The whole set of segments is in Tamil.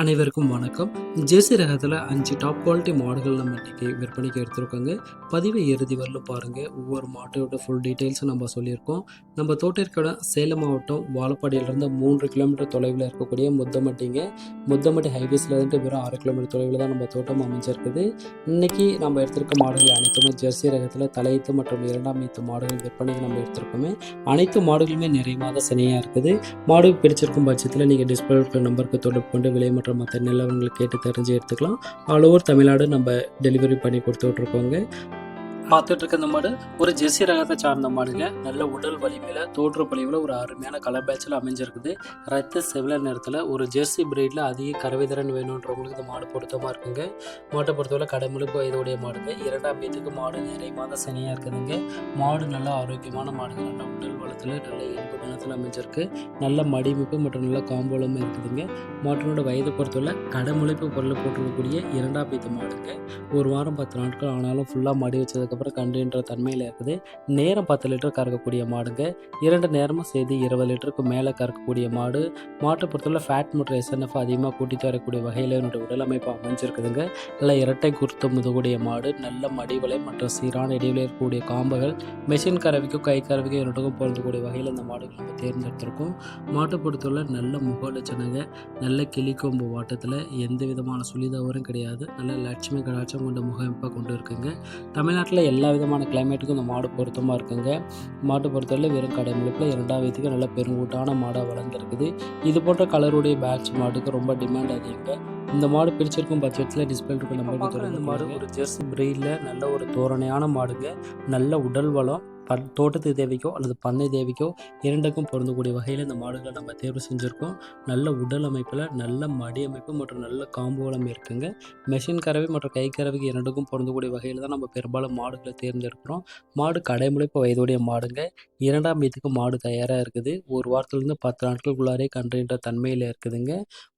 அனைவருக்கும் வணக்கம். ஜெர்சி ரகத்தில் அஞ்சு டாப் குவாலிட்டி மாடுகள் நம்ம இன்றைக்கி விற்பனைக்கு எடுத்திருக்கோங்க. பதிவை இறுதி வரலும் பாருங்கள் ஒவ்வொரு மாட்டோட ஃபுல் டீட்டெயில்ஸும் நம்ம சொல்லியிருக்கோம். நம்ம தோட்டிற்கோட சேலம் மாவட்டம் வாழப்பாடியிலேருந்து மூன்று கிலோமீட்டர் தொலைவில் இருக்கக்கூடிய முத்தமட்டிங்க. முத்தமட்டி ஹைவேஸ்லேருந்து வெறும் ஆறு கிலோமீட்டர் தொலைவில் தான் நம்ம தோட்டம் அமைஞ்சிருக்குது. இன்றைக்கி நம்ம எடுத்திருக்க மாடுகள் அனைத்துமே ஜெர்சி ரகத்தில் தலையீத்து மற்றும் இரண்டாம் ஈத்து மாடுகள் விற்பனைக்கு நம்ம எடுத்திருக்கோமே. அனைத்து மாடுகளுமே நிறைய மாத சனியாக இருக்குது. மாடு பிடிச்சிருக்கும் பட்சத்தில் நீங்கள் டிஸ்பிளே நம்பருக்கு தொடர்பு கொண்டு விலை மற்றும் மற்ற நிலவரங்களை கேட்டு தெரிஞ்சு எடுத்துக்கலாம். ஆல் ஓவர் தமிழ்நாடு நம்ம டெலிவரி பண்ணி கொடுத்துட்ருக்கோங்க பார்த்துட்டு இருக்க இந்த மாடு ஒரு ஜெர்சி ரகத்தை சார்ந்த மாடுங்க. நல்ல உடல் வலிமையில் தோற்று பொலிவில் ஒரு அருமையான கலர் பேட்சில் அமைஞ்சிருக்குது. ரத்த செவில நேரத்தில் ஒரு ஜெர்சி பிரீடில் அதிக கறவைதிறன் வேணுன்றவங்களுக்கு இந்த மாடு பொருத்தமாக இருக்குங்க. மாட்டை பொறுத்தவரை கடைமுழுப்பு வயதுடைய மாடுங்க. இரண்டாம் வீட்டுக்கு மாடு நிறைய மாதம் சனியாக இருக்குதுங்க. மாடு நல்ல ஆரோக்கியமான மாடுங்க. நல்ல உடல் வளத்தில் நல்ல இயல்பு குணத்தில் அமைஞ்சிருக்கு. நல்ல மடிமிப்பு மற்றும் நல்ல காம்போலமும் இருக்குதுங்க. மாட்டினோட வயதை பொறுத்தவரை கடமுழைப்பு பொருள் போட்டிருக்கக்கூடிய இரண்டாம் வீட்டு மாடுங்க. ஒரு வாரம் பத்து நாட்கள் ஆனாலும் ஃபுல்லாக மடி அதுக்கப்புறம் கண்டுன்ற தன்மையில் இருக்குது. நேரம் பத்து லிட்டர் கறக்கக்கூடிய மாடுங்க. இரண்டு நேரமும் சேர்த்து இருபது லிட்டருக்கு மேலே கறக்கக்கூடிய மாடு. மாட்டை பொறுத்தவரை ஃபேட் மற்றும் எஸ்என்எஃப் அதிகமாக கூட்டி தரக்கூடிய வகையில் என்னுடைய உடல் அமைப்பு அமைஞ்சிருக்குதுங்க. நல்ல இரட்டை குருத்து முதக்கூடிய மாடு. நல்ல மடிவலை மற்றும் சீரான இடைவெளி இருக்கக்கூடிய காம்புகள். மெஷின் கறவைக்கும் கை கறவைக்கும் இரண்டுக்கும் பொருந்தக்கூடிய வகையில் இந்த மாடுகள் நம்ம தேர்ந்தெடுத்திருக்கோம். மாட்டை பொறுத்தவரை நல்ல முக லட்சணங்க நல்ல கிளிக்கொம்பு வாட்டத்தில் எந்த விதமான சுழிதவறும் கிடையாது. நல்ல லட்சுமி கடாட்சம் கொண்ட முகமைப்பாக கொண்டு இருக்குங்க. தமிழ்நாட்டில் எல்லா விதமான கிளைமேட்டுக்கும் இந்த மாடு பொருத்தமாக இருக்குங்க. மாட்டை பொறுத்தவரை வெறும் கடைமுழுப்பில் இரண்டாம் வயதுக்கு நல்ல பெருங்கூட்டான மாடாக வளர்ந்துருக்குது. இது போன்ற கலருடைய பேட்ச் மாடுக்கு ரொம்ப டிமாண்ட் அதிகங்க. இந்த மாடு பிடிச்சிருக்கும் பட்சத்தில் டிஸ்பிளே இருக்க நம்பருக்கு இந்த மாடு ஒரு ஜெர்சி பிரெயிலில் நல்ல ஒரு தோரணையான மாடுங்க. நல்ல உடல் வளம் ப தோட்டத்து தேவைக்கோ அல்லது பண்ணை தேவைக்கோ இரண்டுக்கும் பொருந்தக்கூடிய வகையில் இந்த மாடுகளை நம்ம தேர்வு செஞ்சுருக்கோம். நல்ல உடல் அமைப்பில் நல்ல மடி அமைப்பு மற்றும் நல்ல காம்போலம் இருக்குங்க. மெஷின் கறவை மற்றும் கை கறவைக்கு இரண்டுக்கும் பொருந்தக்கூடிய வகையில் தான் நம்ம பெரும்பாலும் மாடுகளை தேர்ந்தெடுக்கிறோம். மாடு கடைமுளைப்பு வயதுடைய மாடுங்க. இரண்டாம் வீத்துக்கு மாடு தயாராக இருக்குது. ஒரு வாரத்துலேருந்து பத்து நாட்களுக்குள்ளாரே கன்றுன்ற தன்மையில் இருக்குதுங்க.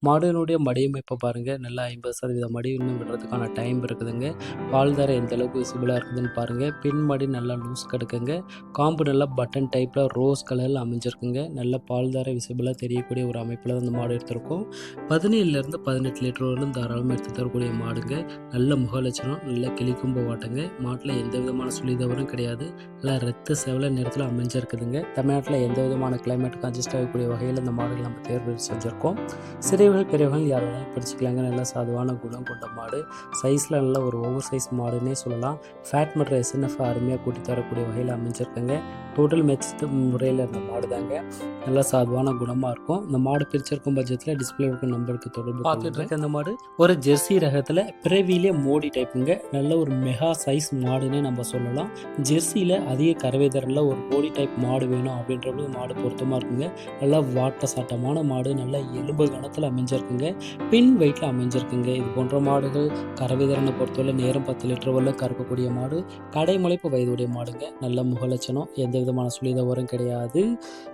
மாடுனுடைய மடியமைப்பை பாருங்கள் நல்லா ஐம்பது சதவீத மடி இன்னும் விடுறதுக்கான டைம் இருக்குதுங்க. பால் தர எந்த அளவுக்கு விசிபிளாக இருக்குதுன்னு பாருங்கள் பின் மடி நல்லா லூஸ் கிடக்குங்க. காம்பு நல்லா பட்டன் டைப்பில் ரோஸ் கலரில் அமைஞ்சிருக்குங்க. நல்ல பால் தர விசிபிளாக தெரியக்கூடிய ஒரு அமைப்பில் தான் இந்த மாடு எடுத்திருக்கோம். பதினேழுலேருந்து பதினெட்டு லிட்டர் வரலும் தாராளமாக எடுத்து தரக்கூடிய மாடுங்க. நல்ல முகலட்சணம் நல்ல கிளிக்கும்ப வாட்டுங்க. மாட்டில் எந்த விதமான சுழிதவறும் கிடையாது. நல்லா ரத்த செவல நிறத்தில் அமைஞ்சிருக்குதுங்க. தமிழ்நாட்டில் எந்த விதமான கிளைமேட்டுக்கு அட்ஜஸ்ட் ஆகக்கூடிய வகையில் இந்த மாடுகள் நம்ம தேர்வு செஞ்சுருக்கோம். சிறியவர்கள் பெரியவர்கள் யார் பிடிச்சிக்கலாங்க. நல்ல சாதுவான குணம் கொண்ட மாடு. சைஸில் நல்ல ஒரு ஓவர் சைஸ் மாடுன்னே சொல்லலாம். ஃபேட் மற்றும் எஸ்என்எஃப் அருமையாக கூட்டி தரக்கூடிய வகையில் அமைஞ்சிருக்குங்க டோட்டல் மெச்ச முறையில் இருந்த மாடு தாங்க. நல்லா சாதுவான குணமாக இருக்கும். இந்த மாடு பிரிச்சிருக்கும் பட்சத்தில் டிஸ்பிளே இருக்க நம்பருக்கு தொடர்பு பார்த்துட்டு இருக்க இந்த மாடு ஒரு ஜெர்சி ரகத்தில் பிறவிலே மோடி டைப்புங்க நல்ல ஒரு மெகா சைஸ் மாடுன்னே நம்ம சொல்லலாம். ஜெர்சியில் அதிக கறவை தரல ஒரு மோடி டைப் மாடு வேணும் அப்படின்றது மாடு பொருத்தமாக இருக்குங்க. நல்லா வாட்ட சாட்டமான மாடு நல்ல எலும்பு கணத்தில் அமைஞ்சிருக்குங்க. பின் வெயிட்டில் அமைஞ்சிருக்குங்க. இது போன்ற மாடுகள் கறவை திறனை பொறுத்தவரை நேரம் பத்து லிட்டர் வரல கறக்கக்கூடிய மாடு. கடைமுளைப்பு வயதுடைய மாடுங்க. நல்ல முகலட்சணம். எந்த விதமான சுழிதவரும் கிடையாது.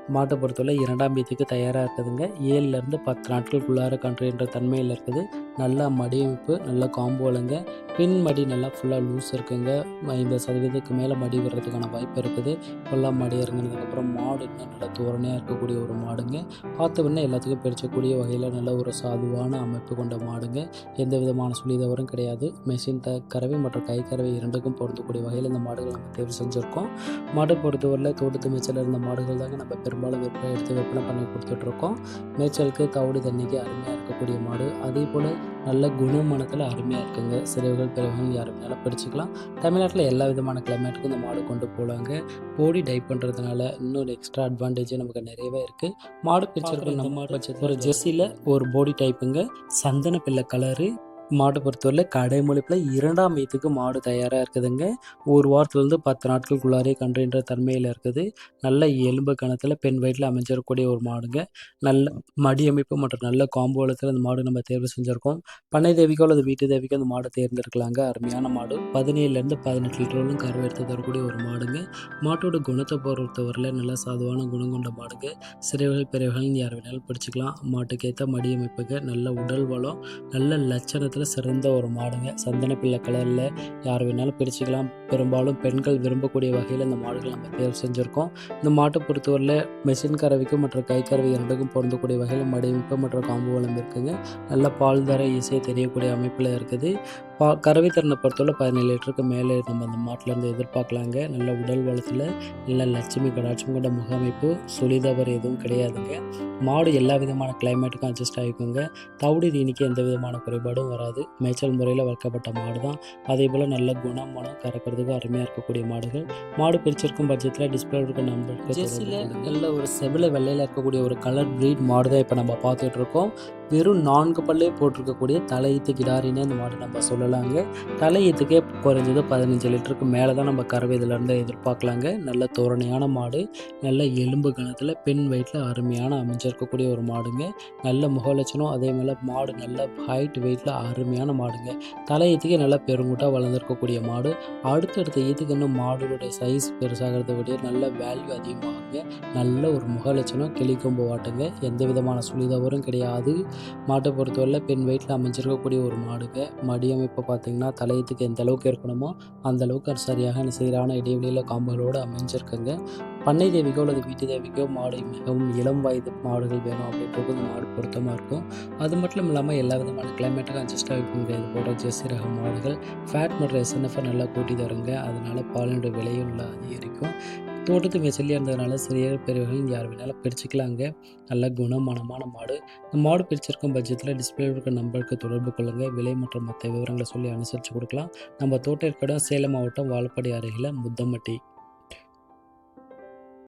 மாட்டை பொறுத்தவரை இரண்டாம் வீத்துக்கு தயாராக இருக்குதுங்க. ஏழுலேருந்து பத்து நாட்களுக்குள்ளார கன்றுன்ற தன்மையில் இருக்குது. நல்ல மடியமைப்பு நல்ல காம்போலுங்க. பின் மடி நல்லா ஃபுல்லாக லூஸ் இருக்குங்க. ஐம்பது சதவீதத்துக்கு மேலே மடி வர்றதுக்கான வாய்ப்பு இருக்குது. ஃபுல்லாக மடி இறங்கினதுக்கப்புறம் மாடு இன்னும் நல்ல தோரணையாக இருக்கக்கூடிய ஒரு மாடுங்க. பார்த்த எல்லாத்துக்கும் பிரிச்சக்கூடிய வகையில் நல்ல ஒரு சாதுவான அமைப்பு கொண்ட மாடுங்க. எந்த விதமான சுழிதவரும் கிடையாது. மெஷின் த கறவை மற்றும் கை கறவை இரண்டுக்கும் பொருந்தக்கூடிய வகையில் இந்த மாடுகள் நம்ம தேர்வு செஞ்சுருக்கோம். மாடு பொறுத்தவரையில் தோட்டத்து மேய்ச்சல் இருந்த மாடுகள் தாங்க நம்ம பெரும்பாலும் விற்பனை எடுத்து விற்பனை பண்ணி கொடுத்துட்ருக்கோம் மேய்ச்சலுக்கு தவிடு தண்ணிக்கு அருமையாக இருக்கக்கூடிய மாடு. அதே போல் நல்ல குணமனத்தில் அருமையாக இருக்குங்க. சிறுவர்கள் பெரியவர்கள் யார் வேணாலும் பிடிச்சிக்கலாம் தமிழ்நாட்டில் எல்லா விதமான கிளைமேட்டுக்கும் இந்த மாடு கொண்டு போகலாங்க போடி டைப் பண்ணுறதுனால இன்னொரு எக்ஸ்ட்ரா அட்வான்டேஜ் நமக்கு நிறையவே இருக்குது மாடு பிடிச்சிருக்கிற நம்ம மாடு ஒரு ஜெர்சியில் ஒரு போடி டைப்புங்க சந்தன பிள்ளை கலரு மாடு பொறுத்தவரையில் கடைமொழிப்பில் இரண்டாம் வீத்துக்கு மாடு தயாராக இருக்குதுங்க. ஒரு வாரத்துலேருந்து பத்து நாட்களுக்குள்ளாரே கன்றுன்ற தன்மையில் இருக்குது. நல்ல எலும்பு கணத்தில் பெண் வயிற்றில் அமைஞ்சிருக்கக்கூடிய ஒரு மாடுங்க. நல்ல மடி அமைப்பு மற்றும் நல்ல காம்போலத்தில் அந்த மாடு நம்ம தேர்வு செஞ்சுருக்கோம். பண்ணை தேவிக்கோ அல்லது வீட்டு தேவிக்கோ அந்த மாடை தேர்ந்தெடுக்கலாங்க. அருமையான மாடு. பதினேழுலேருந்து பதினெட்டு லிட்டர்களும் கருவை எடுத்து தரக்கூடிய ஒரு மாடுங்க. மாட்டோட குணத்தை பொறுத்தவரையில் நல்ல சாதுவான குணம் கொண்ட மாடுங்க. சிறைகள் பெரியவர்கள் யார் வேணாலும் பிடிச்சிக்கலாம். மாட்டுக்கேற்ற மடி அமைப்புங்க. நல்ல உடல் வளம். நல்ல லட்சணத்தை வளத்தில் சிறந்த ஒரு மாடுங்க. சந்தன பிள்ளை கலரில் யார் வேணாலும் பிரிச்சுக்கலாம். பெரும்பாலும் பெண்கள் விரும்பக்கூடிய வகையில் இந்த மாடுகள் நம்ம தேர்வு செஞ்சுருக்கோம். இந்த மாட்டை பொறுத்தவரையில் மெஷின் கறவைக்கும் மற்றும் கை கறவை இரண்டுக்கும் பொருந்தக்கூடிய வகையில் மடிமிப்பு மற்றும் காம்பு வளம் இருக்குங்க. நல்ல பால் தர ஈஸியாக தெரியக்கூடிய அமைப்பில் இருக்குது. பா கறவை திறனை பொறுத்தவரை பதினேழு லிட்டருக்கு மேலே நம்ம அந்த மாட்டிலேருந்து எதிர்பார்க்கலாங்க. நல்ல உடல் வளத்தில் நல்ல லட்சுமி கடாட்சம் கொண்ட முகமைப்பு சுழிதவர் எதுவும் கிடையாதுங்க. மாடு எல்லா விதமான கிளைமேட்டுக்கும் அட்ஜஸ்ட் ஆகிக்குங்க. தவிடு தீனிக்கு எந்த விதமான குறைபாடும் வராது. மேய்ச்சல் முறையில் வளர்க்கப்பட்ட மாடு தான் அதே போல் நல்ல குணம் மனம் கறக்கிறதுக்கும் அருமையாக இருக்கக்கூடிய மாடுகள். மாடு பிரிச்சிருக்கும் பட்சத்தில் டிஸ்பிளே இருக்க நம்பருக்கு நல்ல ஒரு செவில வெள்ளையில் இருக்கக்கூடிய ஒரு கலர் ப்ரீட் மாடு தான் இப்போ நம்ம பார்த்துட்டு இருக்கோம். வெறும் நான்கு பல்லே போட்டிருக்கக்கூடிய தலையீத்து கிடாரின்னு இந்த மாடு நம்ம சொல்லலாங்க. தலையீத்துக்கே குறைஞ்சது பதினஞ்சு லிட்டருக்கு மேலே தான் நம்ம கறவை இதிலேருந்து எதிர்பார்க்கலாங்க. நல்ல தோரணையான மாடு நல்ல எலும்பு கணத்தில் பெண் வயிற்றில் அருமையான அமைஞ்சிருக்கக்கூடிய ஒரு மாடுங்க. நல்ல முகலட்சணம் அதே மாதிரி மாடு நல்ல ஹைட் வெயிட்டில் அருமையான மாடுங்க. தலையீத்துக்கே நல்ல பெருங்கூட்டாக வளர்ந்துருக்கக்கூடிய மாடு. அடுத்தடுத்த ஈத்துக்கு இன்னும் மாடுடைய சைஸ் பெருசாகிறத விட நல்ல வேல்யூ அதிகமாகுங்க. நல்ல ஒரு முகலட்சணம் கிளிக்கொம்பு வாட்டுங்க. எந்த விதமான சுழிதவரும் கிடையாது. மாட்டை பொறுத்தவரையில் பெண் வயிற்றில் அமைஞ்சிருக்கக்கூடிய ஒரு மாடுக்கு மடி அமைப்பை பார்த்தீங்கன்னா தலையத்துக்கு எந்த அளவுக்கு இருக்கணுமோ அந்த அளவுக்கு அது சரியாக சீரான இடைவெளியில் காம்புகளோடு அமைஞ்சிருக்குங்க. பண்ணை தேவிக்கோ அல்லது வீட்டு தேவிக்கோ மாடு மிகவும் இளம் வயது மாடுகள் வேணும் அப்படின்றது இந்த மாடு பொருத்தமாக இருக்கும். அது மட்டும் இல்லாமல் எல்லா விதமான கிளைமேட்டுக்கும் அட்ஜஸ்ட் ஆகிக்கும் இது போன்ற ஜெர்சி ரக மாடுகள் ஃபேட் மற்றும் எஸ்என்எஃப் நல்லா கூட்டி தருங்க. அதனால் பாலினுடைய விலையும் நல்லா அதிகரிக்கும். தோட்டத்து மேய்ச்சலியாக இருந்ததுனால சிறிய பெரியவர்கள் யார் வேணாலும் பிரிச்சுக்கலாங்க. நல்ல குணமானமான மாடு. இந்த மாடு பிரிச்சிருக்கும் பட்சத்தில் டிஸ்பிளே இருக்க நம்பருக்கு தொடர்பு கொள்ளுங்கள் விலை மற்றும் மற்ற விவரங்களை சொல்லி அனுசரித்து கொடுக்கலாம். நம்ம தோட்ட இருக்கடம் சேலம் மாவட்டம் வாழப்பாடி அருகில் முத்தம்பட்டி.